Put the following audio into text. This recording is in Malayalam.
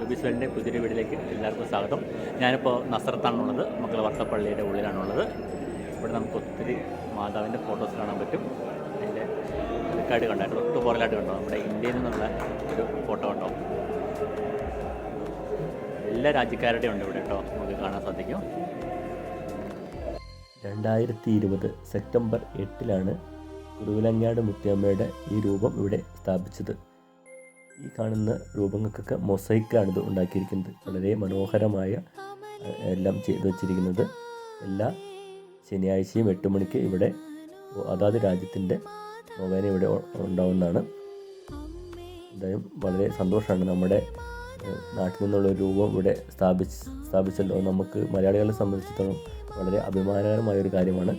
ലബീസ് വേലിന്റെ പുതിയൊരു വീട്ടിലേക്ക് എല്ലാവർക്കും സ്വാഗതം. ഞാനിപ്പോൾ നസറത്താണുള്ളത് മക്കൾ വട്ടപ്പള്ളിയുടെ ഉള്ളിലാണുള്ളത്. ഇവിടെ നമുക്ക് ഒത്തിരി മാതാവിന്റെ ഫോട്ടോസ് കാണാൻ പറ്റും. അതിന്റെ ഇതൊക്കെയായിട്ട് കണ്ടായിട്ട് തൊട്ട് പുറകിലായിട്ട് കണ്ടോ? നമ്മുടെ ഇന്ത്യയിൽ നിന്നുള്ള ഒരു ഫോട്ടോ കണ്ടോ? എല്ലാ രാജ്യക്കാരുടെയും ഉണ്ട് ഇവിടെ കേട്ടോ. നമുക്ക് കാണാൻ സാധിക്കും. രണ്ടായിരത്തി ഇരുപത് സെപ്റ്റംബർ എട്ടിലാണ് കുറുവിലങ്ങാട് മുത്തിയമ്മയുടെ ഈ രൂപം ഇവിടെ സ്ഥാപിച്ചത്. ഈ കാണുന്ന രൂപങ്ങൾക്കൊക്കെ ഇത് ഉണ്ടാക്കിയിരിക്കുന്നത്. വളരെ മനോഹരമായ എല്ലാം ചെയ്തു വച്ചിരിക്കുന്നത്. എല്ലാ ശനിയാഴ്ചയും എട്ട് മണിക്ക് ഇവിടെ അതാത് രാജ്യത്തിന്റെ നൊവേന ഇവിടെ ഉണ്ടാവുന്നതാണ്. എന്തായാലും വളരെ സന്തോഷമാണ് നമ്മുടെ നാട്ടിൽ നിന്നുള്ള രൂപം ഇവിടെ സ്ഥാപിച്ച് സ്ഥാപിച്ചല്ലോ. നമുക്ക് മലയാളികളെ സംബന്ധിച്ചിടത്തോളം വളരെ അഭിമാനകരമായ ഒരു കാര്യമാണ്.